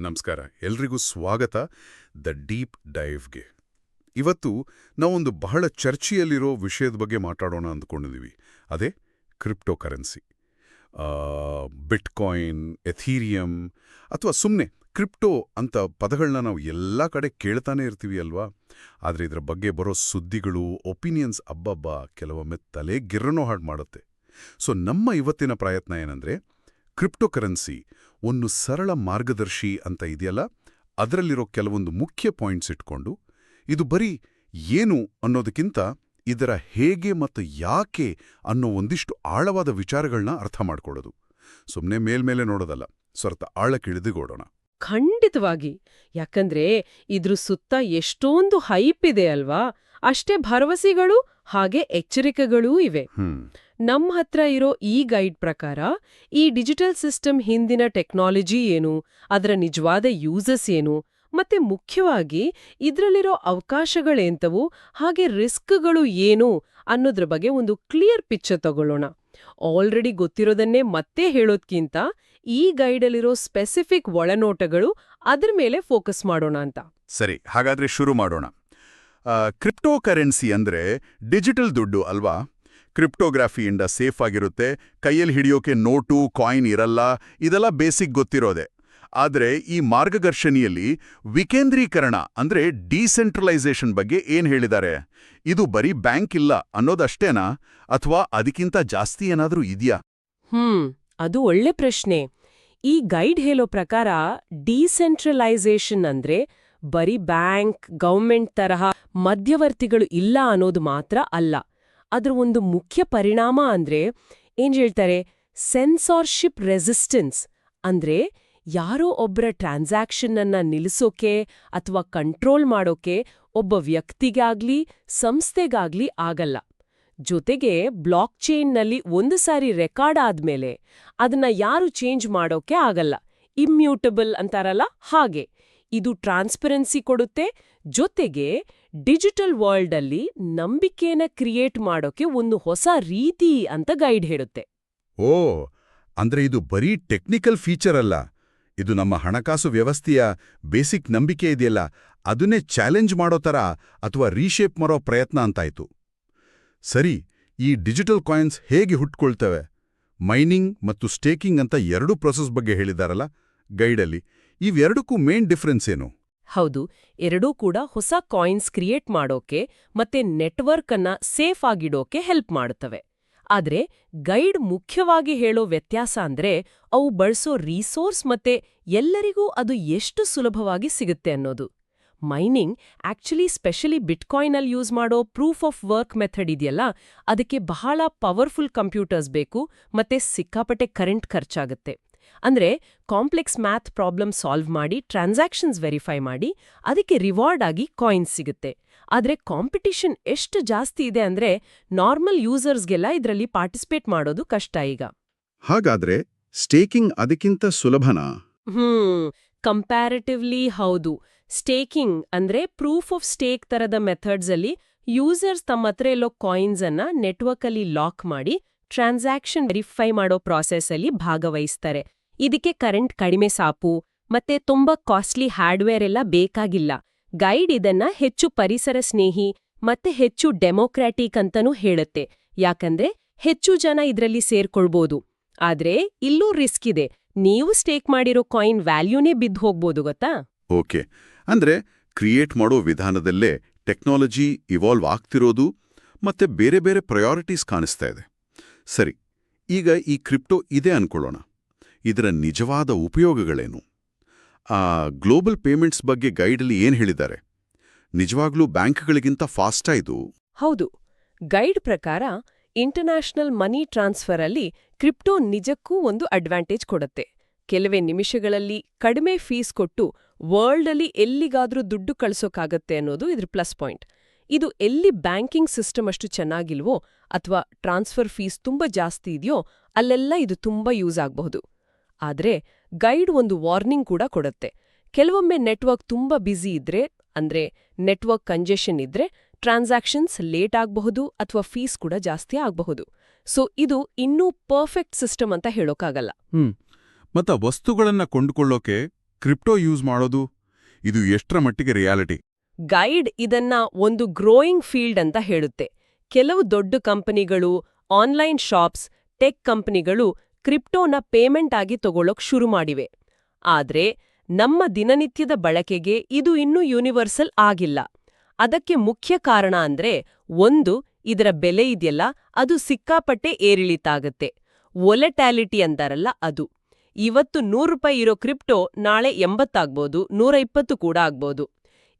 ನಮಸ್ಕಾರ. ಎಲ್ರಿಗೂ ಸ್ವಾಗತ ದ ಡೀಪ್ ಡೈವ್ಗೆ. ಇವತ್ತು ನಾವೊಂದು ಬಹಳ ಚರ್ಚೆಯಲ್ಲಿರೋ ವಿಷಯದ ಬಗ್ಗೆ ಮಾತಾಡೋಣ ಅಂದ್ಕೊಂಡಿದ್ದೀವಿ ಅದೇ ಕ್ರಿಪ್ಟೋ ಕರೆನ್ಸಿ ಬಿಟ್ಕಾಯಿನ್, ಎಥೀರಿಯಂ ಅಥವಾ ಸುಮ್ಮನೆ ಕ್ರಿಪ್ಟೋ ಅಂತ ಪದಗಳನ್ನ ನಾವು ಎಲ್ಲ ಕಡೆ ಕೇಳ್ತಾನೆ ಇರ್ತೀವಿ ಅಲ್ವಾ? ಆದರೆ ಇದರ ಬಗ್ಗೆ ಬರೋ ಸುದ್ದಿಗಳು, ಒಪಿನಿಯನ್ಸ್ ಅಬ್ಬಬ್ಬ ಕೆಲವೊಮ್ಮೆ ತಲೆ ಗಿರ್ರನೋ ಹಾಡು ಮಾಡುತ್ತೆ. ಸೊ, ನಮ್ಮ ಇವತ್ತಿನ ಪ್ರಯತ್ನ ಏನಂದ್ರೆ ಕ್ರಿಪ್ಟೋ ಕರೆನ್ಸಿ ಒಂದು ಸರಳ ಮಾರ್ಗದರ್ಶಿ ಅಂತ ಇದೆಯಲ್ಲ? ಅದರಲ್ಲಿರೋ ಕೆಲವೊಂದು ಮುಖ್ಯ ಪಾಯಿಂಟ್ಸ್ ಇಟ್ಕೊಂಡು ಇದು ಬರೀ ಏನು ಅನ್ನೋದಕ್ಕಿಂತ ಇದರ ಹೇಗೆ ಮತ್ತು ಯಾಕೆ ಅನ್ನೋ ಒಂದಿಷ್ಟು ಆಳವಾದ ವಿಚಾರಗಳನ್ನ ಅರ್ಥ ಮಾಡ್ಕೊಳ್ಳೋದು. ಸುಮ್ಮನೆ ಮೇಲ್ಮೇಲೆ ನೋಡೋದಲ್ಲ ಸ್ವರ್ಥ ಆಳಕ್ಕಿಳಿದುಗೋಡೋಣ ಖಂಡಿತವಾಗಿ. ಯಾಕಂದ್ರೆ ಇದ್ರ ಸುತ್ತ ಎಷ್ಟೊಂದು ಹೈಪ್ ಇದೆ ಅಲ್ವಾ? ಅಷ್ಟೇ ಭರವಸೆಗಳು ಹಾಗೆ ಎಚ್ಚರಿಕೆಗಳೂ ಇವೆ. ಹ್ಮ್ ನಮ್ ಹತ್ರ ಇರೋ ಈ ಗೈಡ್ ಪ್ರಕಾರ, ಈ ಡಿಜಿಟಲ್ ಸಿಸ್ಟಮ್ ಹಿಂದಿನ ಟೆಕ್ನಾಲಜಿ ಏನು, ಅದರ ನಿಜವಾದ ಯೂಸಸ್ ಏನು, ಮತ್ತೆ ಮುಖ್ಯವಾಗಿ ಇದರಲ್ಲಿರೋ ಅವಕಾಶಗಳೇಂತವು, ಹಾಗೆ ರಿಸ್ಕ್ಗಳು ಏನು ಅನ್ನೋದ್ರ ಬಗ್ಗೆ ಒಂದು ಕ್ಲಿಯರ್ ಪಿಕ್ಚರ್ ತಗೊಳ್ಳೋಣ. ಆಲ್ರೆಡಿ ಗೊತ್ತಿರೋದನ್ನೇ ಮತ್ತೆ ಹೇಳೋದ್ಕಿಂತ ಈ ಗೈಡಲ್ಲಿರೋ ಸ್ಪೆಸಿಫಿಕ್ ಒಳನೋಟಗಳು ಅದ್ರ ಮೇಲೆ ಫೋಕಸ್ ಮಾಡೋಣ ಅಂತ. ಸರಿ, ಹಾಗಾದ್ರೆ ಶುರು ಮಾಡೋಣ. ಕ್ರಿಪ್ಟೋ ಕರೆನ್ಸಿ ಅಂದ್ರೆ ಡಿಜಿಟಲ್ ದುಡ್ಡು ಅಲ್ವಾ? ಕ್ರಿಪ್ಟೋಗ್ರಫಿಯಿಂದ ಸೇಫ್ ಆಗಿರುತ್ತೆ. ಕೈಯಲ್ಲಿ ಹಿಡಿಯೋಕೆ ನೋಟು, ಕಾಯಿನ್ ಇರಲ್ಲ, ಇದೆಲ್ಲ ಬೇಸಿಕ್ ಗೊತ್ತಿರೋದೆ. ಆದರೆ ಈ ಮಾರ್ಗದರ್ಶನಿಯಲ್ಲಿ ವಿಕೇಂದ್ರೀಕರಣ ಅಂದ್ರೆ ಡಿಸೆಂಟ್ರಲೈಸೇಷನ್ ಬಗ್ಗೆ ಏನು ಹೇಳಿದ್ದಾರೆ? ಇದು ಬರೀ ಬ್ಯಾಂಕ್ ಇಲ್ಲ ಅನ್ನೋದಷ್ಟೇನಾ? ಅಥವಾ ಅದಕ್ಕಿಂತ ಜಾಸ್ತಿ ಏನಾದರೂ ಇದೆಯಾ? ಹ್ಮ್, ಅದು ಒಳ್ಳೆ ಪ್ರಶ್ನೆ. ಈ ಗೈಡ್ ಹೇಳೋ ಪ್ರಕಾರ ಡಿಸೆಂಟ್ರಲೈಸೇಷನ್ ಅಂದ್ರೆ ಬರೀ ಬ್ಯಾಂಕ್, ಗೌರ್ಮೆಂಟ್ ತರಹ ಮಧ್ಯವರ್ತಿಗಳು ಇಲ್ಲ ಅನ್ನೋದು ಮಾತ್ರ ಅಲ್ಲ. ಅದ್ರ ಒಂದು ಮುಖ್ಯ ಪರಿಣಾಮ ಅಂದ್ರೆ ಏನ್ ಹೇಳ್ತಾರೆ? ಸೆನ್ಸಾರ್ಶಿಪ್ ರೆಸಿಸ್ಟೆನ್ಸ್ ಅಂದ್ರೆ ಯಾರೋ ಒಬ್ಬರ ಅನ್ನ ನಿಲ್ಲಿಸೋಕೆ ಅಥವಾ ಕಂಟ್ರೋಲ್ ಮಾಡೋಕೆ ಒಬ್ಬ ವ್ಯಕ್ತಿಗಾಗ್ಲಿ, ಸಂಸ್ಥೆಗಾಗ್ಲಿ ಆಗಲ್ಲ. ಜೊತೆಗೆ ಬ್ಲಾಕ್ ಚೈನ್ನಲ್ಲಿ ಒಂದು ಸಾರಿ ರೆಕಾರ್ಡ್ ಆದ್ಮೇಲೆ ಅದನ್ನ ಯಾರು ಚೇಂಜ್ ಮಾಡೋಕೆ ಆಗಲ್ಲ. ಇಮ್ಯೂಟಬಲ್ ಅಂತಾರಲ್ಲ ಹಾಗೆ. ಇದು ಟ್ರಾನ್ಸ್ಪರೆನ್ಸಿ ಕೊಡುತ್ತೆ. ಜೊತೆಗೆ ಡಿಜಿಟಲ್ ವರ್ಲ್ಡ್ ಅಲ್ಲಿ ನಂಬಿಕೆನ ಕ್ರಿಯೇಟ್ ಮಾಡೋಕೆ ಒಂದು ಹೊಸ ರೀತಿ ಅಂತ ಗೈಡ್ ಹೇಳುತ್ತೆ. ಓ, ಅಂದ್ರೆ ಇದು ಬರೀ ಟೆಕ್ನಿಕಲ್ ಫೀಚರ್ ಅಲ್ಲ. ಇದು ನಮ್ಮ ಹಣಕಾಸು ವ್ಯವಸ್ಥೆಯ ಬೇಸಿಕ್ ನಂಬಿಕೆ ಇದೆಯಲ್ಲ, ಅದನ್ನೇ ಚಾಲೆಂಜ್ ಮಾಡೋ ಥರ ಅಥವಾ ರೀಶೇಪ್ ಮಾಡೋ ಪ್ರಯತ್ನ ಅಂತಾಯ್ತು. ಸರಿ, ಈ ಡಿಜಿಟಲ್ ಕಾಯಿನ್ಸ್ ಹೇಗೆ ಹುಟ್ಕೊಳ್ತವೆ? ಮೈನಿಂಗ್ ಮತ್ತು ಸ್ಟೇಕಿಂಗ್ ಅಂತ ಎರಡೂ ಪ್ರೊಸೆಸ್ ಬಗ್ಗೆ ಹೇಳಿದಾರಲ್ಲ ಗೈಡಲ್ಲಿ. ಇವೆರಡಕ್ಕೂ ಮೇನ್ ಡಿಫ್ರೆನ್ಸ್ ಏನು? ಹೌದು, ಎರಡೂ ಕೂಡ ಹೊಸ ಕಾಯಿನ್ಸ್ ಕ್ರಿಯೇಟ್ ಮಾಡೋಕೆ ಮತ್ತೆ ನೆಟ್ವರ್ಕ್ ಅನ್ನ ಸೇಫ್ ಆಗಿಡೋಕೆ ಹೆಲ್ಪ್ ಮಾಡುತ್ತವೆ. ಆದ್ರೆ ಗೈಡ್ ಮುಖ್ಯವಾಗಿ ಹೇಳೋ ವ್ಯತ್ಯಾಸ ಅಂದ್ರೆ ಅವು ಬಳಸೋ ರೀಸೋರ್ಸ್ ಮತ್ತೆ ಎಲ್ಲರಿಗೂ ಅದು ಎಷ್ಟು ಸುಲಭವಾಗಿ ಸಿಗುತ್ತೆ ಅನ್ನೋದು. ಮೈನಿಂಗ್ ಆಕ್ಚುಲಿ ಸ್ಪೆಷಲಿ ಬಿಟ್ಕಾಯಿನಲ್ಲಿ ಯೂಸ್ ಮಾಡೋ ಪ್ರೂಫ್ ಆಫ್ ವರ್ಕ್ ಮೆಥಡ್ ಇದೆಯಲ್ಲ, ಅದಕ್ಕೆ ಬಹಳ ಪವರ್ಫುಲ್ ಕಂಪ್ಯೂಟರ್ಸ್ ಬೇಕು ಮತ್ತೆ ಸಿಕ್ಕಾಪಟ್ಟೆ ಕರೆಂಟ್ ಖರ್ಚಾಗುತ್ತೆ. ಅಂದ್ರೆ ಕಾಂಪ್ಲೆಕ್ಸ್ ಮ್ಯಾಥ್ ಪ್ರಾಬ್ಲಮ್ ಸಾಲ್ವ್ ಮಾಡಿ ಟ್ರಾನ್ಸಾಕ್ಷನ್ಸ್ ವೆರಿಫೈ ಮಾಡಿ ಅದಕ್ಕೆ ರಿವಾರ್ಡ್ ಆಗಿ ಕಾಯಿನ್ಸ್ ಸಿಗುತ್ತೆ. ಆದ್ರೆ ಕಾಂಪಿಟಿಷನ್ ಎಷ್ಟು ಜಾಸ್ತಿ ಇದೆ ಅಂದ್ರೆ ನಾರ್ಮಲ್ ಯೂಸರ್ಸ್ಗೆಲ್ಲ ಇದರಲ್ಲಿ ಪಾರ್ಟಿಸಿಪೇಟ್ ಮಾಡೋದು ಕಷ್ಟ ಈಗ. ಹಾಗಾದ್ರೆ ಸ್ಟೇಕಿಂಗ್ ಅದಕ್ಕಿಂತ ಸುಲಭನಾ? ಹ್ಮ್ ಕಂಪ್ಯಾರಿಟಿವ್ಲಿ ಹೌದು. ಸ್ಟೇಕಿಂಗ್ ಅಂದ್ರೆ ಪ್ರೂಫ್ ಆಫ್ ಸ್ಟೇಕ್ ತರದ ಮೆಥಡ್ಸ್ ಅಲ್ಲಿ ಯೂಸರ್ಸ್ ತಮ್ಮ ಹತ್ರ ಇಲ್ಲೋ ಕಾಯಿನ್ಸ್ ಅನ್ನ ನೆಟ್ವರ್ಕ್ ಅಲ್ಲಿ ಲಾಕ್ ಮಾಡಿ ಟ್ರಾನ್ಸಾಕ್ಷನ್ ವೆರಿಫೈ ಮಾಡೋ ಪ್ರಾಸೆಸ್ ಅಲ್ಲಿ ಭಾಗವಹಿಸ್ತಾರೆ. ಇದಕ್ಕೆ ಕರೆಂಟ್ ಕಡಿಮೆ ಸಾಪು, ಮತ್ತೆ ತುಂಬಾ ಕಾಸ್ಟ್ಲಿ ಹಾರ್ಡ್ವೇರ್ ಎಲ್ಲ ಬೇಕಾಗಿಲ್ಲ. ಗೈಡ್ ಇದನ್ನ ಹೆಚ್ಚು ಪರಿಸರ ಸ್ನೇಹಿ, ಮತ್ತೆ ಹೆಚ್ಚು ಡೆಮೋಕ್ರಾಟಿಕ್ ಅಂತನೂ ಹೇಳುತ್ತೆ. ಯಾಕಂದ್ರೆ ಹೆಚ್ಚು ಜನ ಇದರಲ್ಲಿ ಸೇರ್ಕೊಳ್ಬೋದು. ಆದ್ರೆ ಇಲ್ಲೂ ರಿಸ್ಕ್ ಇದೆ. ನೀವು ಸ್ಟೇಕ್ ಮಾಡಿರೋ ಕಾಯಿನ್ ವ್ಯಾಲ್ಯೂನೇ ಬಿದ್ದು ಹೋಗ್ಬೋದು, ಗೊತ್ತಾ? ಓಕೆ. ಅಂದ್ರೆ ಕ್ರಿಯೇಟ್ ಮಾಡೋ ವಿಧಾನದಲ್ಲೇ ಟೆಕ್ನಾಲಜಿ ಇವಾಲ್ವ್ ಆಗ್ತಿರೋದು, ಮತ್ತೆ ಬೇರೆ ಬೇರೆ ಪ್ರಯಾರಿಟೀಸ್ ಕಾಣಿಸ್ತಾ ಇದೆ. ಸರಿ, ಈಗ ಈ ಕ್ರಿಪ್ಟೋ ಇದೆ ಅನ್ಕೊಳ್ಳೋಣ. ಇದರ ನಿಜವಾದ ಉಪಯೋಗಗಳೇನು? ಆ ಗ್ಲೋಬಲ್ ಪೇಮೆಂಟ್ಸ್ ಬಗ್ಗೆ ಗೈಡಲ್ಲಿ ಏನು ಹೇಳಿದ್ದಾರೆ? ನಿಜವಾಗ್ಲೂ ಬ್ಯಾಂಕ್ಗಳಿಗಿಂತ ಫಾಸ್ಟಾ ಇದು? ಹೌದು. ಗೈಡ್ ಪ್ರಕಾರ ಇಂಟರ್ನ್ಯಾಷನಲ್ ಮನಿ ಟ್ರಾನ್ಸ್ಫರ್ ಅಲ್ಲಿ ಕ್ರಿಪ್ಟೋ ನಿಜಕ್ಕೂ ಒಂದು ಅಡ್ವಾಂಟೇಜ್ ಕೊಡುತ್ತೆ. ಕೆಲವೇ ನಿಮಿಷಗಳಲ್ಲಿ ಕಡಿಮೆ ಫೀಸ್ ಕೊಟ್ಟು ವರ್ಲ್ಡಲ್ಲಿ ಎಲ್ಲಿಗಾದ್ರೂ ದುಡ್ಡು ಕಳಿಸೋಕ್ಕಾಗತ್ತೆ ಅನ್ನೋದು ಇದ್ರ ಪ್ಲಸ್ ಪಾಯಿಂಟ್. ಇದು ಎಲ್ಲಿ ಬ್ಯಾಂಕಿಂಗ್ ಸಿಸ್ಟಮ್ ಅಷ್ಟು ಚೆನ್ನಾಗಿಲ್ವೋ ಅಥವಾ ಟ್ರಾನ್ಸ್ಫರ್ ಫೀಸ್ ತುಂಬಾ ಜಾಸ್ತಿ ಇದೆಯೋ ಅಲ್ಲೆಲ್ಲ ಇದು ತುಂಬಾ ಯೂಸ್ ಆಗಬಹುದು. ಆದ್ರೆ ಗೈಡ್ ಒಂದು ವಾರ್ನಿಂಗ್ ಕೂಡ ಕೊಡುತ್ತೆ. ಕೆಲವೊಮ್ಮೆ ನೆಟ್ವರ್ಕ್ ತುಂಬಾ ಬ್ಯುಸಿ ಇದ್ರೆ ಅಂದ್ರೆ ನೆಟ್ವರ್ಕ್ ಕಂಜೆಷನ್ ಇದ್ರೆ ಟ್ರಾನ್ಸಾಕ್ಷನ್ಸ್ ಲೇಟ್ ಆಗಬಹುದು ಅಥವಾ ಫೀಸ್ ಕೂಡ ಜಾಸ್ತಿ ಆಗಬಹುದು. ಸೊ ಇದು ಇನ್ನೂ ಪರ್ಫೆಕ್ಟ್ ಸಿಸ್ಟಮ್ ಅಂತ ಹೇಳೋಕ್ಕಾಗಲ್ಲ ಹ್ಮ್. ಮತ್ತ ವಸ್ತುಗಳನ್ನ ಕೊಂಡುಕೊಳ್ಳೋಕೆ ಕ್ರಿಪ್ಟೋ ಯೂಸ್ ಮಾಡೋದು ಇದು ಎಷ್ಟರ ಮಟ್ಟಿಗೆ ರಿಯಾಲಿಟಿ? ಗೈಡ್ ಇದನ್ನ ಒಂದು ಗ್ರೋಯಿಂಗ್ ಫೀಲ್ಡ್ ಅಂತ ಹೇಳುತ್ತೆ. ಕೆಲವು ದೊಡ್ಡ ಕಂಪನಿಗಳು ಆನ್ಲೈನ್ ಶಾಪ್ಸ್ ಟೆಕ್ ಕಂಪನಿಗಳು ಕ್ರಿಪ್ಟೋನ ಪೇಮೆಂಟ್ ಆಗಿ ತಗೊಳ್ಳೋಕ್ ಶುರು ಮಾಡಿವೆ. ಆದ್ರೆ ನಮ್ಮ ದಿನನಿತ್ಯದ ಬಳಕೆಗೆ ಇದು ಇನ್ನೂ ಯೂನಿವರ್ಸಲ್ ಆಗಿಲ್ಲ. ಅದಕ್ಕೆ ಮುಖ್ಯ ಕಾರಣ ಅಂದ್ರೆ ಒಂದು, ಇದರ ಬೆಲೆ ಇದೆಯಲ್ಲ, ಅದು ಸಿಕ್ಕಾಪಟ್ಟೆ ಏರಿಳಿತಾಗತ್ತೆ. ಒಲೆಟ್ಯಾಲಿಟಿ ಅಂತಾರಲ್ಲ ಅದು. ಇವತ್ತು ನೂರು ರೂಪಾಯಿ ಇರೋ ಕ್ರಿಪ್ಟೋ ನಾಳೆ ಎಂಬತ್ತಾಗ್ಬೋದು, ನೂರ ಇಪ್ಪತ್ತು ಕೂಡ ಆಗ್ಬೋದು.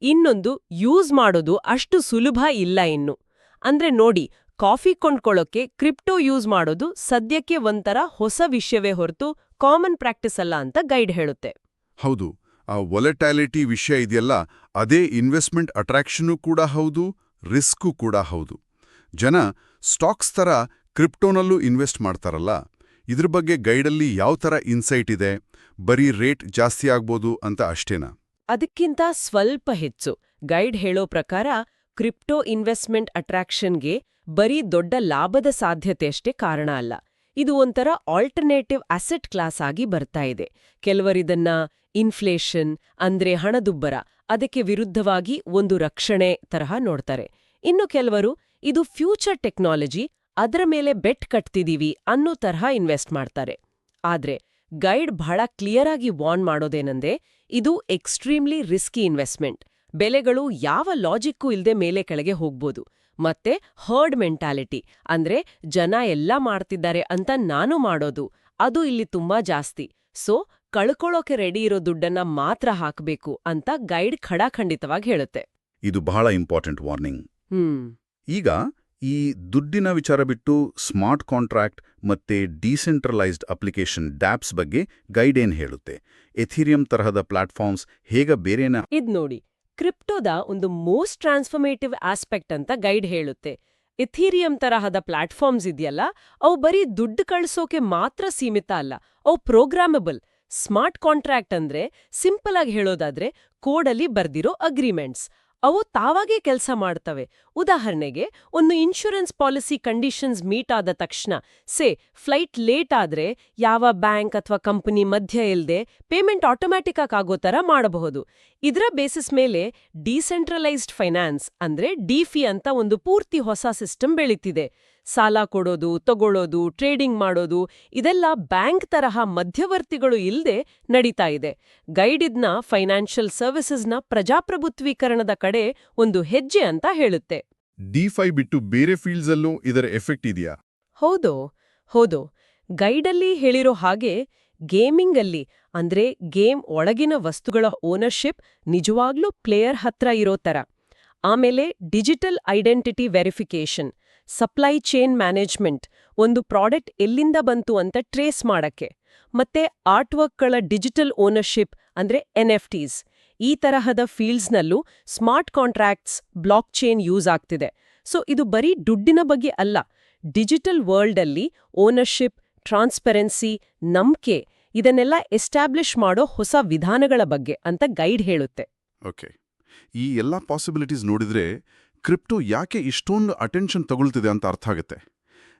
ಇನ್ನೊಂದು ಯೂಸ್ ಮಾಡೋದು ಅಷ್ಟು ಸುಲಭ ಇಲ್ಲ ಇನ್ನು. ಅಂದ್ರೆ ನೋಡಿ ಕಾಫಿ ಕೊಂಡ್ಕೊಳ್ಳೋಕೆ ಕ್ರಿಪ್ಟೋ ಯೂಸ್ ಮಾಡೋದು ಸದ್ಯಕ್ಕೆ ಒಂಥರ ಹೊಸ ವಿಷಯವೇ ಹೊರತು ಕಾಮನ್ ಪ್ರಾಕ್ಟೀಸ್ ಅಲ್ಲ ಅಂತ ಗೈಡ್ ಹೇಳುತ್ತೆ. ಹೌದು ಆ ವೊಲೆಟ್ಯಾಲಿಟಿ ವಿಷಯ ಇದೆಯಲ್ಲ ಅದೇ ಇನ್ವೆಸ್ಟ್ಮೆಂಟ್ ಅಟ್ರಾಕ್ಷನೂ ಕೂಡ ಹೌದು ರಿಸ್ಕು ಕೂಡ ಹೌದು. ಜನ ಸ್ಟಾಕ್ಸ್ ಥರ ಕ್ರಿಪ್ಟೋನಲ್ಲೂ ಇನ್ವೆಸ್ಟ್ ಮಾಡ್ತಾರಲ್ಲ ಇದ್ರ ಬಗ್ಗೆ ಗೈಡಲ್ಲಿ ಯಾವ ಥರ ಇನ್ಸೈಟ್ ಇದೆ ಬರೀ ರೇಟ್ ಜಾಸ್ತಿ ಆಗ್ಬೋದು ಅಂತ ಅಷ್ಟೇನಾ? ಅದಕ್ಕಿಂತ ಸ್ವಲ್ಪ ಹೆಚ್ಚು. ಗೈಡ್ ಹೇಳೋ ಪ್ರಕಾರ ಕ್ರಿಪ್ಟೋ ಇನ್ವೆಸ್ಟ್ಮೆಂಟ್ ಅಟ್ರಾಕ್ಷನ್ಗೆ ಬರೀ ದೊಡ್ಡ ಲಾಭದ ಸಾಧ್ಯತೆಯಷ್ಟೇ ಕಾರಣ ಅಲ್ಲ. ಇದು ಒಂಥರ ಆಲ್ಟರ್ನೇಟಿವ್ ಅಸೆಟ್ ಕ್ಲಾಸ್ ಆಗಿ ಬರ್ತಾ ಇದೆ. ಕೆಲವರಿದನ್ನ ಇನ್ಫ್ಲೇಷನ್ ಅಂದ್ರೆ ಹಣದುಬ್ಬರ, ಅದಕ್ಕೆ ವಿರುದ್ಧವಾಗಿ ಒಂದು ರಕ್ಷಣೆ ತರಹ ನೋಡ್ತಾರೆ. ಇನ್ನು ಕೆಲವರು ಇದು ಫ್ಯೂಚರ್ ಟೆಕ್ನಾಲಜಿ ಅದರ ಮೇಲೆ ಬೆಟ್ ಕಟ್ತಿದೀವಿ ಅನ್ನೋ ತರಹ ಇನ್ವೆಸ್ಟ್ ಮಾಡ್ತಾರೆ. ಆದ್ರೆ ಗೈಡ್ ಬಹಳ ಕ್ಲಿಯರ್ ಆಗಿ ವಾರ್ನ್ ಮಾಡೋದೇನೆಂದೇ ಇದು ಎಕ್ಸ್ಟ್ರೀಮ್ಲಿ ರಿಸ್ಕಿ ಇನ್ವೆಸ್ಟ್ಮೆಂಟ್ ಬೆಲೆಗಳು ಯಾವ ಲಾಜಿಕ್ಕೂ ಇಲ್ದೆ ಮೇಲೆ ಕೆಳಗೆ ಹೋಗ್ಬೋದು. ಮತ್ತೆ ಹರ್ಡ್ ಮೆಂಟಾಲಿಟಿ ಅಂದ್ರೆ ಜನ ಎಲ್ಲ ಮಾಡ್ತಿದ್ದಾರೆ ಅಂತ ನಾನು ಮಾಡೋದು. ಅದು ಇಲ್ಲಿ ತುಂಬಾ ಜಾಸ್ತಿ. ಸೊ ಕಳ್ಕೊಳ್ಳೋಕೆ ರೆಡಿ ಇರೋ ದುಡ್ಡನ್ನ ಮಾತ್ರ ಹಾಕಬೇಕು ಅಂತ ಗೈಡ್ ಖಡಾಖಂಡಿತವಾಗಿ ಹೇಳುತ್ತೆ. ಇದು ಬಹಳ ಇಂಪಾರ್ಟೆಂಟ್ ವಾರ್ನಿಂಗ್ ಹ್ಮ್. ಈಗ ಈ ದುಡ್ಡಿನ ವಿಚಾರ ಬಿಟ್ಟು ಸ್ಮಾರ್ಟ್ ಕಾಂಟ್ರಾಕ್ಟ್ ಮತ್ತೆ ಡಿಸೆಂಟ್ರಲೈಸ್ಡ್ ಅಪ್ಲಿಕೇಶನ್ ಡ್ಯಾಪ್ಸ್ ಬಗ್ಗೆ ಗೈಡ್ ಏನ್ ಹೇಳುತ್ತೆ? ಎಥೀರಿಯಂ ತರಹದ ಪ್ಲಾಟ್ಫಾರ್ಮ್ಸ್ ಹೇಗ ಬೇರೆನ ಇದ್ ನೋಡಿ. ಕ್ರಿಪ್ಟೋದ ಒಂದು ಮೋಸ್ಟ್ ಟ್ರಾನ್ಸ್ಫರ್ಮೇಟಿವ್ ಆಸ್ಪೆಕ್ಟ್ ಅಂತ ಗೈಡ್ ಹೇಳುತ್ತೆ. ಇಥೀರಿಯಂ ತರಹದ ಪ್ಲಾಟ್ಫಾರ್ಮ್ಸ್ ಇದೆಯಲ್ಲ, ಅವು ಬರೀ ದುಡ್ಡು ಕಳಿಸೋಕೆ ಮಾತ್ರ ಸೀಮಿತ ಅಲ್ಲ, ಅವು ಪ್ರೋಗ್ರಾಮಬಲ್. ಸ್ಮಾರ್ಟ್ ಕಾಂಟ್ರಾಕ್ಟ್ ಅಂದ್ರೆ ಸಿಂಪಲ್ ಆಗಿ ಹೇಳೋದಾದ್ರೆ, ಕೋಡಲ್ಲಿ ಬರ್ದಿರೋ ಅಗ್ರಿಮೆಂಟ್ಸ್. ಅವು ತಾವಾಗೇ ಕೆಲಸ ಮಾಡ್ತವೆ. ಉದಾಹರಣೆಗೆ, ಒಂದು ಇನ್ಶೂರೆನ್ಸ್ ಪಾಲಿಸಿ ಕಂಡೀಷನ್ಸ್ ಮೀಟ್ ಆದ ತಕ್ಷಣ, ಸೇ, ಫ್ಲೈಟ್ ಲೇಟ್ ಆದ್ರೆ ಯಾವ ಬ್ಯಾಂಕ್ ಅಥವಾ ಕಂಪನಿ ಮಧ್ಯ ಇಲ್ಲದೆ ಪೇಮೆಂಟ್ ಆಟೋಮ್ಯಾಟಿಕ್ ಆಗೋ ಥರ ಮಾಡಬಹುದು. ಇದರ ಬೇಸಿಸ್ ಮೇಲೆ ಡಿಸೆಂಟ್ರಲೈಸ್ಡ್ ಫೈನಾನ್ಸ್ ಅಂದ್ರೆ ಡಿಫಿ ಅಂತ ಒಂದು ಪೂರ್ತಿ ಹೊಸ ಸಿಸ್ಟಮ್ ಬೆಳೀತಿದೆ. ಸಾಲ ಕೊಡೋದು, ತಗೊಳ್ಳೋದು, ಟ್ರೇಡಿಂಗ್ ಮಾಡೋದು, ಇದೆಲ್ಲ ಬ್ಯಾಂಕ್ ತರಹ ಮಧ್ಯವರ್ತಿಗಳು ಇಲ್ಲದೆ ನಡೀತಾ ಇದೆ. ಗೈಡ್ ಇದ್ನ ಫೈನಾನ್ಷಿಯಲ್ ಸರ್ವಿಸಸ್ನ ಪ್ರಜಾಪ್ರಭುತ್ವೀಕರಣದ ಕಡೆ ಒಂದು ಹೆಜ್ಜೆ ಅಂತ ಹೇಳುತ್ತೆ. ಡಿಫೈ ಬಿಟ್ಟು ಬೇರೆ ಫೀಲ್ಡ್ಸಲ್ಲೂ ಇದರ ಎಫೆಕ್ಟ್ ಇದೆಯಾ? ಹೌದು ಹೌದು. ಗೈಡಲ್ಲಿ ಹೇಳಿರೋ ಹಾಗೆ ಗೇಮಿಂಗಲ್ಲಿ ಅಂದ್ರೆ ಗೇಮ್ ಒಳಗಿನ ವಸ್ತುಗಳ ಓನರ್ಶಿಪ್ ನಿಜವಾಗ್ಲೂ ಪ್ಲೇಯರ್ ಹತ್ರ ಇರೋ ತರ. ಆಮೇಲೆ digital identity verification supply chain management ಒಂದು ಪ್ರಾಡಕ್ಟ್ ಎಲ್ಲಿಂದ ಬಂತು ಅಂತ ಟ್ರೇಸ್ ಮಾಡಕ್ಕೆ. ಮತ್ತೆ ಆರ್ಟ್ವರ್ಕ್ಗಳ ಡಿಜಿಟಲ್ ಓನರ್ಶಿಪ್ ಅಂದ್ರೆ ಎನ್ಎಫ್ಟೀಸ್ ಈ ತರಹದ ಫೀಲ್ಡ್ಸ್ನಲ್ಲೂ smart contracts blockchain use ಆಗ್ತಿದೆ. ಸೊ, ಇದು ಬರೀ ದುಡ್ಡಿನ ಬಗ್ಗೆ ಅಲ್ಲ. ಡಿಜಿಟಲ್ ವರ್ಲ್ಡಲ್ಲಿ ಓನರ್ಶಿಪ್, ಟ್ರಾನ್ಸ್ಪರೆನ್ಸಿ, ನಂಬಿಕೆ ಇದನ್ನೆಲ್ಲ ಎಸ್ಟಾಬ್ಲಿಷ್ ಮಾಡೋ ಹೊಸ ವಿಧಾನಗಳ ಬಗ್ಗೆ ಅಂತ ಗೈಡ್ ಹೇಳುತ್ತೆ. ಓಕೆ. ಈ ಎಲ್ಲ ಪಾಸಿಬಿಲಿಟೀಸ್ ನೋಡಿದ್ರೆ ಕ್ರಿಪ್ಟೋ ಯಾಕೆ ಇಷ್ಟೊಂದು ಅಟೆನ್ಷನ್ ತಗೊಳ್ತಿದೆ ಅಂತ ಅರ್ಥ ಆಗುತ್ತೆ.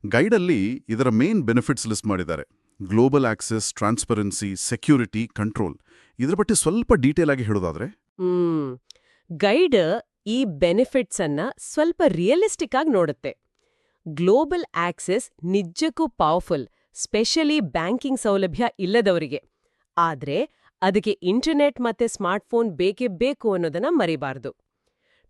ಗೈಡಲ್ಲಿ ಇದರ ಮೇನ್ ಬೆನಿಫಿಟ್ಸ್ ಲಿಸ್ಟ್ ಮಾಡಿದ್ದಾರೆ. Global access transparency security control ಇದರ ಬಗ್ಗೆ ಸ್ವಲ್ಪ ಡೀಟೇಲ್ ಆಗಿ ಹೇಳೋದಾದ್ರೆ? ಗೈಡ್ ಈ ಬೆನಿಫಿಟ್ಸ್ ಅನ್ನ ಸ್ವಲ್ಪ ರಿಯಲಿಸ್ಟಿಕ್ ಆಗಿ ನೋಡುತ್ತೆ. ಗ್ಲೋಬಲ್ ಆಕ್ಸೆಸ್ ನಿಜಕ್ಕೂ ಪವರ್ಫುಲ್ ಸ್ಪೆಷಲಿ ಬ್ಯಾಂಕಿಂಗ್ ಸೌಲಭ್ಯ ಇಲ್ಲದವರಿಗೆ. ಆದ್ರೆ ಅದಕ್ಕೆ ಇಂಟರ್ನೆಟ್ ಮತ್ತೆ ಸ್ಮಾರ್ಟ್ಫೋನ್ ಬೇಕೇ ಬೇಕು ಅನ್ನೋದನ್ನ ಮರಿಬಾರ್ದು.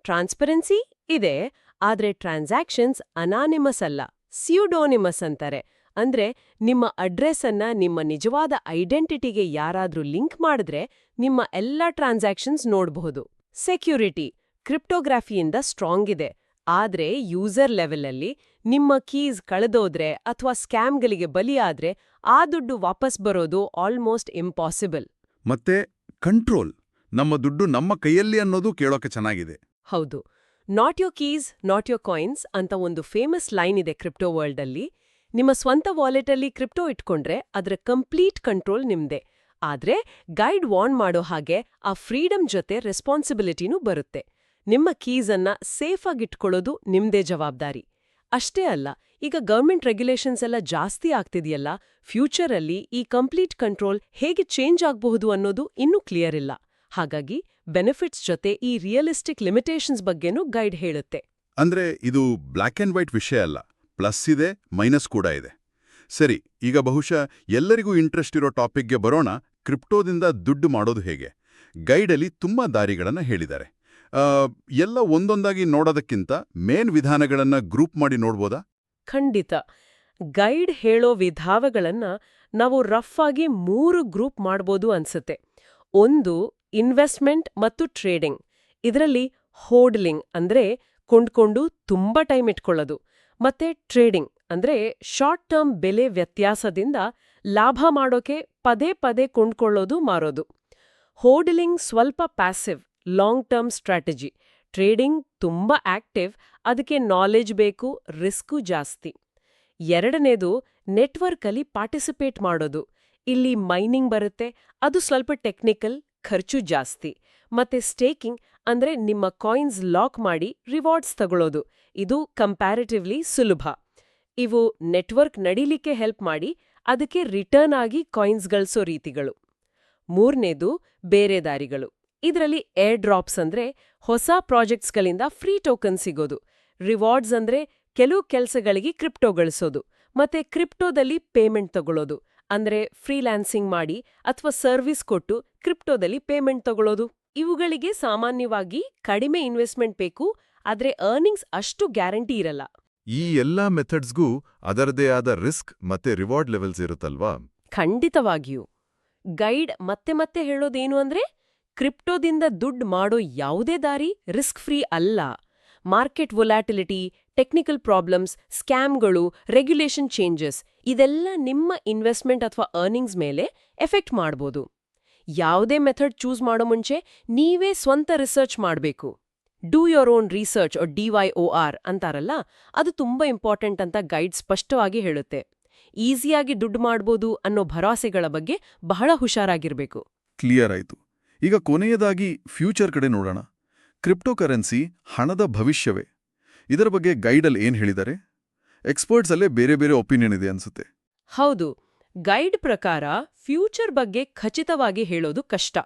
ಟ್ರಾನ್ಸ್ಪರೆನ್ಸಿ ಇದೆ, ಆದ್ರೆ ಟ್ರಾನ್ಸಾಕ್ಷನ್ಸ್ ಅನಾನಿಮಸ್ ಅಲ್ಲ ಸ್ಯೂಡೋನಿಮಸ್ ಅಂತಾರೆ. ಅಂದ್ರೆ ನಿಮ್ಮ ಅಡ್ರೆಸ್ ಅನ್ನ ನಿಮ್ಮ ನಿಜವಾದ ಐಡೆಂಟಿಟಿಗೆ ಯಾರಾದ್ರೂ ಲಿಂಕ್ ಮಾಡಿದ್ರೆ ನಿಮ್ಮ ಎಲ್ಲ ಟ್ರಾನ್ಸಾಕ್ಷನ್ಸ್ ನೋಡಬಹುದು. ಸೆಕ್ಯೂರಿಟಿ ಕ್ರಿಪ್ಟೋಗ್ರಾಫಿಯಿಂದ ಸ್ಟ್ರಾಂಗ್ ಇದೆ. ಆದ್ರೆ ಯೂಸರ್ ಲೆವೆಲಲ್ಲಿ ನಿಮ್ಮ ಕೀಸ್ ಕಳೆದೋದ್ರೆ ಅಥವಾ ಸ್ಕ್ಯಾಮ್ಗಳಿಗೆ ಬಲಿಯಾದ್ರೆ ಆ ದುಡ್ಡು ವಾಪಸ್ ಬರೋದು ಆಲ್ಮೋಸ್ಟ್ ಇಂಪಾಸಿಬಲ್ ಮತ್ತೆ ಕಂಟ್ರೋಲ್ ನಮ್ಮ ದುಡ್ಡು ನಮ್ಮ ಕೈಯಲ್ಲಿ ಅನ್ನೋದು ಕೇಳೋಕೆ ಚೆನ್ನಾಗಿದೆ. ಹೌದು. Not your keys not your coins ಅಂತ ಒಂದು ಫೇಮಸ್ ಲೈನ್ ಇದೆ ಕ್ರಿಪ್ಟೋ ವರ್ಲ್ಡಲ್ಲಿ ನಿಮ್ಮ ಸ್ವಂತ ವಾಲೆಟಲ್ಲಿ ಕ್ರಿಪ್ಟೋ ಇಟ್ಕೊಂಡ್ರೆ ಅದರ ಕಂಪ್ಲೀಟ್ ಕಂಟ್ರೋಲ್ ನಿಮ್ದೆ. ಆದ್ರೆ ಗೈಡ್ ವಾರ್ನ್ ಮಾಡೋ ಹಾಗೆ ಆ ಫ್ರೀಡಮ್ ಜೊತೆ ರೆಸ್ಪಾನ್ಸಿಬಿಲಿಟಿನೂ ಬರುತ್ತೆ. ನಿಮ್ಮ ಕೀಸನ್ನ ಸೇಫಾಗಿಟ್ಕೊಳ್ಳೋದು ನಿಮ್ದೇ ಜವಾಬ್ದಾರಿ. ಅಷ್ಟೇ ಅಲ್ಲ, ಈಗ ಗವರ್ಮೆಂಟ್ ರೆಗ್ಯುಲೇಷನ್ಸ್ ಎಲ್ಲ ಜಾಸ್ತಿ ಆಗ್ತಿದೆಯಲ್ಲ, ಫ್ಯೂಚರಲ್ಲಿ ಈ ಕಂಪ್ಲೀಟ್ ಕಂಟ್ರೋಲ್ ಹೇಗೆ ಚೇಂಜ್ ಆಗಬಹುದು ಅನ್ನೋದು ಇನ್ನೂ ಕ್ಲಿಯರ್ ಇಲ್ಲ. ಹಾಗಾಗಿ ಬೆನಿಫಿಟ್ಸ್ ಜೊತೆ ಈ ರಿಯಲಿಸ್ಟಿಕ್ ಲಿಮಿಟೇಷನ್ಸ್ ಬಗ್ಗೆನೂ ಗೈಡ್ ಹೇಳುತ್ತೆ. ಅಂದ್ರೆ ಇದು ಬ್ಲ್ಯಾಕ್ ಅಂಡ್ ವೈಟ್ ವಿಷಯ ಅಲ್ಲ. ಪ್ಲಸ್ ಇದೆ, ಮೈನಸ್ ಕೂಡ ಇದೆ. ಸರಿ, ಈಗ ಬಹುಶಃ ಎಲ್ಲರಿಗೂ ಇಂಟ್ರೆಸ್ಟ್ ಇರೋ ಟಾಪಿಕ್ಗೆ ಬರೋಣ ಕ್ರಿಪ್ಟೋದಿಂದ ದುಡ್ಡು ಮಾಡೋದು ಹೇಗೆ? ಗೈಡಲ್ಲಿ ತುಂಬಾ ದಾರಿಗಳನ್ನು ಹೇಳಿದ್ದಾರೆ. ಎಲ್ಲ ಒಂದೊಂದಾಗಿ ನೋಡೋದಕ್ಕಿಂತ ಮೇನ್ ವಿಧಾನಗಳನ್ನು ಗ್ರೂಪ್ ಮಾಡಿ ನೋಡ್ಬೋದಾ? ಖಂಡಿತ. ಗೈಡ್ ಹೇಳೋ ವಿಧಾವಗಳನ್ನ ನಾವು ರಫ್ ಆಗಿ ಮೂರು ಗ್ರೂಪ್ ಮಾಡ್ಬೋದು ಅನ್ಸುತ್ತೆ. ಒಂದು ಇನ್ವೆಸ್ಟ್ಮೆಂಟ್ ಮತ್ತು ಟ್ರೇಡಿಂಗ್ ಇದರಲ್ಲಿ ಹೋಡ್ಲಿಂಗ್ ಅಂದ್ರೆ ಕೊಂಡ್ಕೊಂಡು ತುಂಬಾ ಟೈಮ್ ಇಟ್ಕೊಳ್ಳೋದು. ಮತ್ತೆ ಟ್ರೇಡಿಂಗ್ ಅಂದ್ರೆ ಶಾರ್ಟ್ ಟರ್ಮ್ ಬೆಲೆ ವ್ಯತ್ಯಾಸದಿಂದ ಲಾಭ ಮಾಡೋಕೆ ಪದೇ ಪದೇ ಕೊಂಡ್ಕೊಳ್ಳೋದು ಮಾರೋದು. ಹೋಡಲಿಂಗ್ ಸ್ವಲ್ಪ passive long term strategy trading ತುಂಬಾ ಆಕ್ಟಿವ್ ಅದಕ್ಕೆ ನಾಲೆಜ್ ಬೇಕು ರಿಸ್ಕು ಜಾಸ್ತಿ. ಎರಡನೇದು ನೆಟ್ವರ್ಕಲ್ಲಿ ಪಾರ್ಟಿಸಿಪೇಟ್ ಮಾಡೋದು. ಇಲ್ಲಿ ಮೈನಿಂಗ್ ಬರುತ್ತೆ, ಅದು ಸ್ವಲ್ಪ ಟೆಕ್ನಿಕಲ್ ಖರ್ಚು ಜಾಸ್ತಿ. ಮತ್ತೆ ಸ್ಟೇಕಿಂಗ್ ಅಂದ್ರೆ ನಿಮ್ಮ ಕಾಯಿನ್ಸ್ ಲಾಕ್ ಮಾಡಿ ರಿವಾರ್ಡ್ಸ್ ತಗೊಳ್ಳೋದು ಇದು ಕಂಪ್ಯಾರಿಟಿವ್ಲಿ ಸುಲಭ. ಇವು ನೆಟ್ವರ್ಕ್ ನಡೀಲಿಕ್ಕೆ ಹೆಲ್ಪ್ ಮಾಡಿ ಅದಕ್ಕೆ ರಿಟರ್ನ್ ಆಗಿ ಕಾಯಿನ್ಸ್ ಗಳಿಸೋ ರೀತಿಗಳು. ಮೂರನೇದು ಬೇರೆ ದಾರಿಗಳು. ಇದರಲ್ಲಿ ಏರ್ ಡ್ರಾಪ್ಸ್ ಅಂದ್ರೆ ಹೊಸ ಪ್ರಾಜೆಕ್ಟ್ಸ್ಗಳಿಂದ ಫ್ರೀ ಟೋಕನ್ ಸಿಗೋದು. ರಿವಾರ್ಡ್ಸ್ ಅಂದ್ರೆ ಕೆಲವು ಕೆಲಸಗಳಿಗೆ ಕ್ರಿಪ್ಟೋ ಗಳಿಸೋದು. ಮತ್ತೆ ಕ್ರಿಪ್ಟೋದಲ್ಲಿ ಪೇಮೆಂಟ್ ತಗೊಳ್ಳೋದು ಅಂದ್ರೆ ಫ್ರೀಲ್ಯಾನ್ಸಿಂಗ್ ಮಾಡಿ ಅಥವಾ ಸರ್ವಿಸ್ ಕೊಟ್ಟು ಕ್ರಿಪ್ಟೋದಲ್ಲಿ ಪೇಮೆಂಟ್ ತಗೊಳ್ಳೋದು ಇವುಗಳಿಗೆ ಸಾಮಾನ್ಯವಾಗಿ ಕಡಿಮೆ ಇನ್ವೆಸ್ಟ್ಮೆಂಟ್ ಬೇಕು ಆದ್ರೆ ಅರ್ನಿಂಗ್ಸ್ ಅಷ್ಟು ಗ್ಯಾರಂಟಿ ಇರಲ್ಲ. ಈ ಎಲ್ಲಾ ಮೆಥಡ್ಸ್ಗೂ ಅದರದೇ ಆದ ರಿಸ್ಕ್ ಮತ್ತೆ ರಿವಾರ್ಡ್ ಲೆವೆಲ್ಸ್ ಇರುತ್ತಲ್ವಾ? ಖಂಡಿತವಾಗಿಯೂ. ಗೈಡ್ ಮತ್ತೆ ಮತ್ತೆ ಹೇಳೋದೇನು ಅಂದ್ರೆ ಕ್ರಿಪ್ಟೋದಿಂದ ದುಡ್ಡು ಮಾಡೋ ಯಾವುದೇ ದಾರಿ ರಿಸ್ಕ್ ಫ್ರೀ ಅಲ್ಲ. ಮಾರ್ಕೆಟ್ ವೊಲ್ಯಾಟಿಲಿಟಿ ಟೆಕ್ನಿಕಲ್ ಪ್ರಾಬ್ಲಮ್ಸ್ ಸ್ಕ್ಯಾಮ್ಗಳು ರೆಗ್ಯುಲೇಷನ್ ಚೇಂಜಸ್ ಇದೆಲ್ಲ ನಿಮ್ಮ ಇನ್ವೆಸ್ಟ್ಮೆಂಟ್ ಅಥವಾ ಅರ್ನಿಂಗ್ಸ್ ಮೇಲೆ ಎಫೆಕ್ಟ್ ಮಾಡ್ಬೋದು. ಯಾವುದೇ ಮೆಥಡ್ ಚೂಸ್ ಮಾಡೋ ಮುಂಚೆ ನೀವೇ ಸ್ವಂತ ರಿಸರ್ಚ್ ಮಾಡಬೇಕು. Do your own research D Y O R ಅಂತಾರಲ್ಲ ಅದು ತುಂಬಾ ಇಂಪಾರ್ಟೆಂಟ್ ಅಂತ ಗೈಡ್ ಸ್ಪಷ್ಟವಾಗಿ ಹೇಳುತ್ತೆ. ಈಸಿಯಾಗಿ ದುಡ್ಡು ಮಾಡ್ಬೋದು ಅನ್ನೋ ಭರವಸೆಗಳ ಬಗ್ಗೆ ಬಹಳ ಹುಷಾರಾಗಿರ್ಬೇಕು. ಕ್ಲಿಯರ್ ಆಯ್ತು. ಈಗ ಕೊನೆಯದಾಗಿ ಫ್ಯೂಚರ್ ಕಡೆ ನೋಡೋಣ. ಕ್ರಿಪ್ಟೋಕರೆನ್ಸಿ ಹಣದ ಭವಿಷ್ಯವೇ? ಇದರ ಬಗ್ಗೆ ಗೈಡಲ್ಲಿ ಏನ್ ಹೇಳಿದ್ದಾರೆ? ಎಕ್ಸ್ಪರ್ಟ್ಸ್ ಅಲ್ಲೇ ಬೇರೆ ಬೇರೆ ಒಪಿನಿಯನ್ ಇದೆ ಅನ್ಸುತ್ತೆ. ಹೌದು. ಗೈಡ್ ಪ್ರಕಾರ ಫ್ಯೂಚರ್ ಬಗ್ಗೆ ಖಚಿತವಾಗಿ ಹೇಳೋದು ಕಷ್ಟ.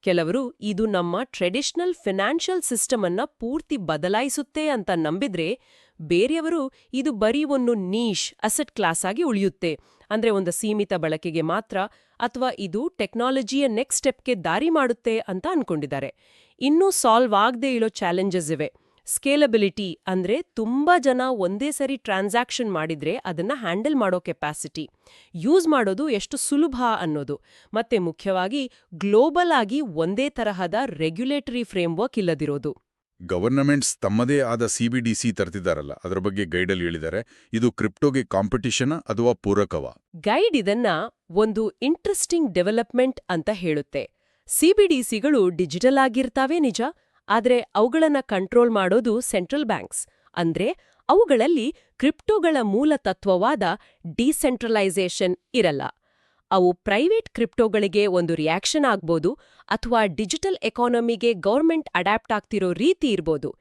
ಕೆಲವರು ಇದು ನಮ್ಮ ಟ್ರೆಡಿಷನಲ್ ಫಿನಾನ್ಷಿಯಲ್ ಸಿಸ್ಟಮ್ ಅನ್ನ ಪೂರ್ತಿ ಬದಲಾಯಿಸುತ್ತೆ ಅಂತ ನಂಬಿದ್ರೆ ಬೇರೆಯವರು ಇದು ಬರೀ ಒಂದು ನೀಶ್ ಅಸೆಟ್ ಕ್ಲಾಸ್ ಆಗಿ ಉಳಿಯುತ್ತೆ. ಅಂದ್ರೆ ಒಂದು ಸೀಮಿತ ಬಳಕೆಗೆ ಮಾತ್ರ ಅಥವಾ ಇದು ಟೆಕ್ನಾಲಜಿಯ ನೆಕ್ಸ್ಟ್ ಸ್ಟೆಪ್ಗೆ ದಾರಿ ಮಾಡುತ್ತೆ ಅಂತ ಅನ್ಕೊಂಡಿದ್ದಾರೆ. ಇನ್ನೂ ಸಾಲ್ವ್ ಆಗದೇ ಇರೋ ಚಾಲೆಂಜಸ್ ಇವೆ. ಸ್ಕೇಲಬಿಲಿಟಿ ಅಂದ್ರೆ ತುಂಬಾ ಜನ ಒಂದೇ ಸರಿ ಟ್ರಾನ್ಸಾಕ್ಷನ್ ಮಾಡಿದ್ರೆ ಅದನ್ನ ಹ್ಯಾಂಡಲ್ ಮಾಡೋ ಕೆಪಾಸಿಟಿ ಯೂಸ್ ಮಾಡೋದು ಎಷ್ಟು ಸುಲಭ ಅನ್ನೋದು. ಮತ್ತೆ ಮುಖ್ಯವಾಗಿ ಗ್ಲೋಬಲ್ ಆಗಿ ಒಂದೇ ತರಹದ ರೆಗ್ಯುಲೇಟರಿ ಫ್ರೇಮ್ವರ್ಕ್ ಇಲ್ಲದಿರೋದು. ಗವರ್ನಮೆಂಟ್ಸ್ ತಮ್ಮದೇ ಆದ ಸಿಬಿಡಿಸಿ ತರ್ತಿದ್ದಾರಲ್ಲ ಅದರ ಬಗ್ಗೆ ಗೈಡಲ್ಲಿ ಹೇಳಿದ್ದಾರೆ ಇದು ಕ್ರಿಪ್ಟೋಗೆ ಕಾಂಪಿಟಿಷನ್ ಅಥವಾ ಪೂರಕವ? ಗೈಡ್ ಇದನ್ನ ಒಂದು ಇಂಟ್ರೆಸ್ಟಿಂಗ್ ಡೆವಲಪ್ಮೆಂಟ್ ಅಂತ ಹೇಳುತ್ತೆ. ಸಿಬಿಡಿಸಿಗಳು ಡಿಜಿಟಲ್ ಆಗಿರ್ತಾವೆ ನಿಜ ಆದ್ರೆ ಅವುಗಳನ್ನ ಕಂಟ್ರೋಲ್ ಮಾಡೋದು ಸೆಂಟ್ರಲ್ ಬ್ಯಾಂಕ್ಸ್. ಅಂದ್ರೆ ಅವುಗಳಲ್ಲಿ ಕ್ರಿಪ್ಟೋಗಳ ಮೂಲ ತತ್ವವಾದ ಡಿಸೆಂಟ್ರಲೈಸೇಷನ್ ಇರಲ್ಲ. ಅವು ಪ್ರೈವೇಟ್ ಕ್ರಿಪ್ಟೋಗಳಿಗೆ ಒಂದು ರಿಯಾಕ್ಷನ್ ಆಗ್ಬೋದು ಅಥವಾ ಡಿಜಿಟಲ್ ಎಕಾನಮಿಗೆ ಗೌರ್ಮೆಂಟ್ ಅಡ್ಯಾಪ್ಟ್ ಆಗ್ತಿರೋ ರೀತಿ ಇರ್ಬೋದು.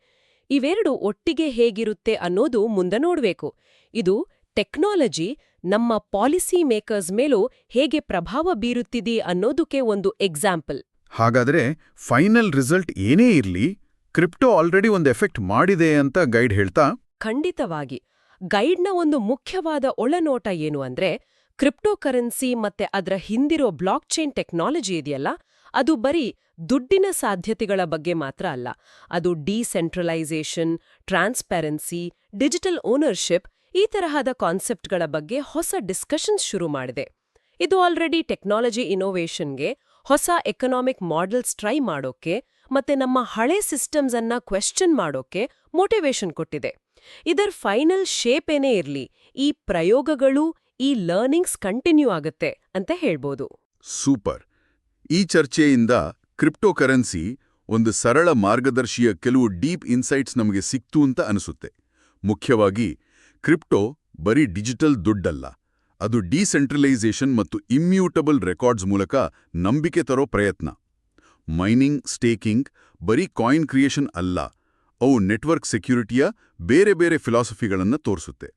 ಇವೆರಡು ಒಟ್ಟಿಗೆ ಹೇಗಿರುತ್ತೆ ಅನ್ನೋದು ಮುಂದೆ ನೋಡ್ಬೇಕು. ಇದು ಟೆಕ್ನಾಲಜಿ ನಮ್ಮ ಪಾಲಿಸಿ ಮೇಕರ್ಸ್ ಮೇಲೂ ಹೇಗೆ ಪ್ರಭಾವ ಬೀರುತ್ತಿದೆ ಅನ್ನೋದಕ್ಕೆ ಒಂದು ಎಕ್ಸಾಂಪಲ್. ಹಾಗಾದ್ರೆ ಫೈನಲ್ ರಿಸಲ್ಟ್ ಏನೇ ಇರಲಿ, ಕ್ರಿಪ್ಟೋ ಆಲ್ರೆಡಿ ಒಂದು ಎಫೆಕ್ಟ್ ಮಾಡಿದೆ ಅಂತ ಗೈಡ್ ಹೇಳ್ತಾ? ಖಂಡಿತವಾಗಿ. ಗೈಡ್ನ ಒಂದು ಮುಖ್ಯವಾದ ಒಳನೋಟ ಏನು ಅಂದ್ರೆ ಕ್ರಿಪ್ಟೋ ಕರೆನ್ಸಿ ಮತ್ತೆ ಅದರ ಹಿಂದಿರೋ ಬ್ಲಾಕ್ ಚೈನ್ ಟೆಕ್ನಾಲಜಿ ಇದೆಯಲ್ಲ, ಅದು ಬರೀ ದುಡ್ಡಿನ ಸಾಧ್ಯತೆಗಳ ಬಗ್ಗೆ ಮಾತ್ರ ಅಲ್ಲ. ಅದು ಡಿಸೆಂಟ್ರಲೈಸೇಷನ್ ಟ್ರಾನ್ಸ್ಪೆರೆನ್ಸಿ ಡಿಜಿಟಲ್ ಓನರ್ಶಿಪ್ ಈ ತರಹದ ಕಾನ್ಸೆಪ್ಟ್ಗಳ ಬಗ್ಗೆ ಹೊಸ ಡಿಸ್ಕಷನ್ಸ್ ಶುರು ಮಾಡಿದೆ. ಇದು ಆಲ್ರೆಡಿ ಟೆಕ್ನಾಲಜಿ ಇನೋವೇಷನ್ಗೆ ಹೊಸ ಎಕನಾಮಿಕ್ ಮಾಡೆಲ್ಸ್ ಟ್ರೈ ಮಾಡೋಕೆ ಮತ್ತೆ ನಮ್ಮ ಹಳೆ ಸಿಸ್ಟಮ್ಸ್ ಅನ್ನ ಕ್ವೆಶ್ಚನ್ ಮಾಡೋಕೆ ಮೋಟಿವೇಶನ್ ಕೊಟ್ಟಿದೆ. ಇದರ ಫೈನಲ್ ಶೇಪ್ ಏನೇ ಇರ್ಲಿ, ಈ ಪ್ರಯೋಗಗಳು, ಈ ಲರ್ನಿಂಗ್ಸ್ ಕಂಟಿನ್ಯೂ ಆಗುತ್ತೆ ಅಂತ ಹೇಳ್ಬೋದು. ಸೂಪರ್. ಈ ಚರ್ಚೆಯಿಂದ ಕ್ರಿಪ್ಟೋ ಕರೆನ್ಸಿ ಒಂದು ಸರಳ ಮಾರ್ಗದರ್ಶಿಯ ಕೆಲವು ಡೀಪ್ ಇನ್ಸೈಟ್ಸ್ ನಮಗೆ ಸಿಕ್ತು ಅಂತ ಅನಿಸುತ್ತೆ. ಮುಖ್ಯವಾಗಿ ಕ್ರಿಪ್ಟೋ ಬರೀ ಡಿಜಿಟಲ್ ದುಡ್ಡಲ್ಲ. ಅದು ಡಿಸೆಂಟ್ರಲೈಸೇಷನ್ ಮತ್ತು ಇಮ್ಯೂಟಬಲ್ ರೆಕಾರ್ಡ್ಸ್ ಮೂಲಕ ನಂಬಿಕೆ ತರೋ ಪ್ರಯತ್ನ. ಮೈನಿಂಗ್, ಸ್ಟೇಕಿಂಗ್, ಬರೀ ಕಾಯಿನ್ ಕ್ರಿಯೇಷನ್ ಅಲ್ಲ, ಅವು ನೆಟ್ವರ್ಕ್ ಸೆಕ್ಯೂರಿಟಿಯ ಬೇರೆ ಬೇರೆ ಫಿಲಾಸಫಿಗಳನ್ನು ತೋರಿಸುತ್ತೆ.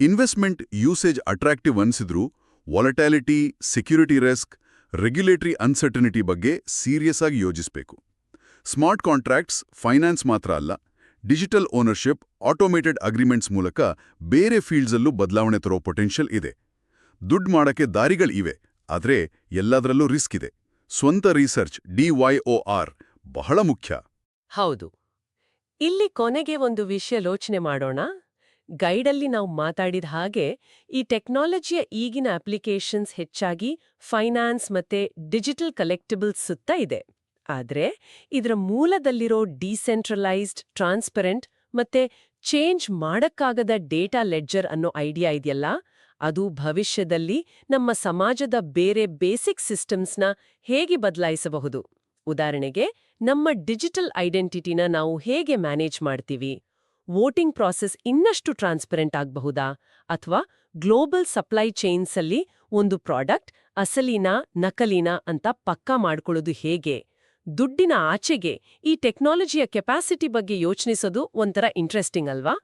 Investment usage attractive ಅನ್ಸಿದ್ರೂ volatility security risk, regulatory uncertainty ಬಗ್ಗೆ ಸೀರಿಯಸ್ ಆಗಿ ಯೋಜಿಸಬೇಕು. ಸ್ಮಾರ್ಟ್ ಕಾಂಟ್ರಾಕ್ಟ್ಸ್ ಫೈನಾನ್ಸ್ ಮಾತ್ರ ಅಲ್ಲ ಡಿಜಿಟಲ್ ಓನರ್ಶಿಪ್, ಆಟೋಮೇಟೆಡ್ ಅಗ್ರಿಮೆಂಟ್ಸ್ ಮೂಲಕ ಬೇರೆ ಫೀಲ್ಡ್ಸಲ್ಲೂ ಬದಲಾವಣೆ ತರೋ ಪೊಟೆನ್ಷಿಯಲ್ ಇದೆ. ದುಡ್ಡು ಮಾಡಕ್ಕೆ ದಾರಿಗಳಿವೆ ಆದರೆ ಎಲ್ಲದರಲ್ಲೂ ರಿಸ್ಕ್ ಇದೆ. ಸ್ವಂತ ರಿಸರ್ಚ್ ಡಿವೈಒಆರ್ ಬಹಳ ಮುಖ್ಯ. ಹೌದು. ಇಲ್ಲಿ ಕೊನೆಗೆ ಒಂದು ವಿಷಯ ಯೋಚನೆ ಮಾಡೋಣ. ಗೈಡಲ್ಲಿ ನಾವು ಮಾತಾಡಿದ ಹಾಗೆ ಈ ಟೆಕ್ನಾಲಜಿಯ ಈಗಿನ ಅಪ್ಲಿಕೇಶನ್ಸ್ ಹೆಚ್ಚಾಗಿ ಫೈನಾನ್ಸ್ ಮತ್ತೆ ಡಿಜಿಟಲ್ ಕಲೆಕ್ಟಬಲ್ಸ್ ಸುತ್ತ ಇದೆ. ಆದ್ರೆ ಇದರ ಮೂಲದಲ್ಲಿರೋ ಡಿಸೆಂಟ್ರಲೈಸ್ಡ್, ಟ್ರಾನ್ಸ್ಪರೆಂಟ್ ಮತ್ತೆ ಚೇಂಜ್ ಮಾಡಕ್ಕಾಗದ ಡೇಟಾ ಲೆಡ್ಜರ್ ಅನ್ನೋ ಐಡಿಯಾ ಇದೆಯಲ್ಲ, ಅದು ಭವಿಷ್ಯದಲ್ಲಿ ನಮ್ಮ ಸಮಾಜದ ಬೇರೆ ಬೇಸಿಕ್ ಸಿಸ್ಟಮ್ಸ್ನ ಹೇಗೆ ಬದಲಾಯಿಸಬಹುದು? ಉದಾಹರಣೆಗೆ, ನಮ್ಮ ಡಿಜಿಟಲ್ ಐಡೆಂಟಿಟಿನ ನಾವು ಹೇಗೆ ಮ್ಯಾನೇಜ್ ಮಾಡ್ತೀವಿ? ವೋಟಿಂಗ್ ಪ್ರಾಸೆಸ್ ಇನ್ನಷ್ಟು ಟ್ರಾನ್ಸ್ಪರೆಂಟ್ ಆಗಬಹುದಾ? ಅಥವಾ ಗ್ಲೋಬಲ್ ಸಪ್ಲೈ ಚೈನ್ಸಲ್ಲಿ ಒಂದು ಪ್ರಾಡಕ್ಟ್ ಅಸಲಿನ ನಕಲಿನ ಅಂತ ಪಕ್ಕಾ ಮಾಡ್ಕೊಳ್ಳೋದು ಹೇಗೆ? ದುಡ್ಡಿನ ಆಚೆಗೆ ಈ ಟೆಕ್ನಾಲಜಿಯ ಕೆಪಾಸಿಟಿ ಬಗ್ಗೆ ಯೋಚನಿಸೋದು ಒಂಥರ ಇಂಟ್ರೆಸ್ಟಿಂಗ್ ಅಲ್ವಾ?